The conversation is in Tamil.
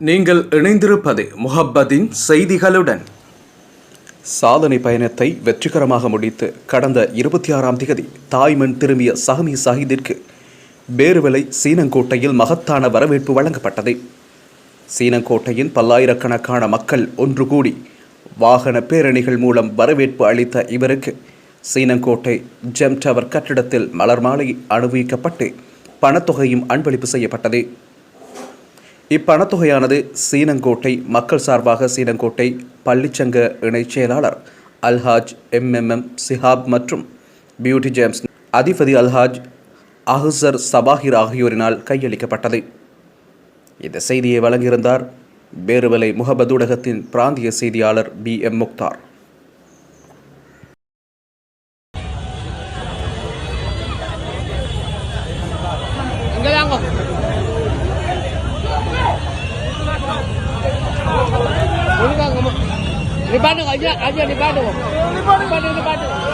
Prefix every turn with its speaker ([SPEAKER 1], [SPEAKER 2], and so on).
[SPEAKER 1] நீங்கள் இணைந்திருப்பது முஹப்பதின் செய்திகளுடன். சாதனை பயணத்தை வெற்றிகரமாக முடித்து கடந்த இருபத்தி ஆறாம் தேதி தாய்மண் திரும்பிய சஹமி சாஹிதிற்கு பேருவிலை சீனங்கோட்டையில் மகத்தான வரவேற்பு வழங்கப்பட்டது. சீனங்கோட்டையின் பல்லாயிரக்கணக்கான மக்கள் ஒன்று கூடி வாகன பேரணிகள் மூலம் வரவேற்பு அளித்த இவருக்கு சீனங்கோட்டை ஜெம் டவர் கட்டிடத்தில் மலர் மாலை அனுபவிக்கப்பட்டு பணத்தொகையும் அன்பளிப்பு செய்யப்பட்டது. இப்பணத்தொகையானது சீனங்கோட்டை மக்கள் சார்பாக சீனங்கோட்டை பள்ளிச்சங்க இணைச் செயலாளர் அல்ஹாஜ் எம்எம்எம் சிஹாப் மற்றும் பியூட்டி ஜேம்ஸ் அதிபதி அல்ஹாஜ் அஹ்சர் சபாஹிர் ஆகியோரினால் கையளிக்கப்பட்டது. இந்த செய்தியை வழங்கியிருந்தார் பேருவலை முகமது ஊடகத்தின் பிராந்திய செய்தியாளர் P M Mukhtar.
[SPEAKER 2] Di Bandung aja, aja di Bandung. Di Bandung, di Bandung.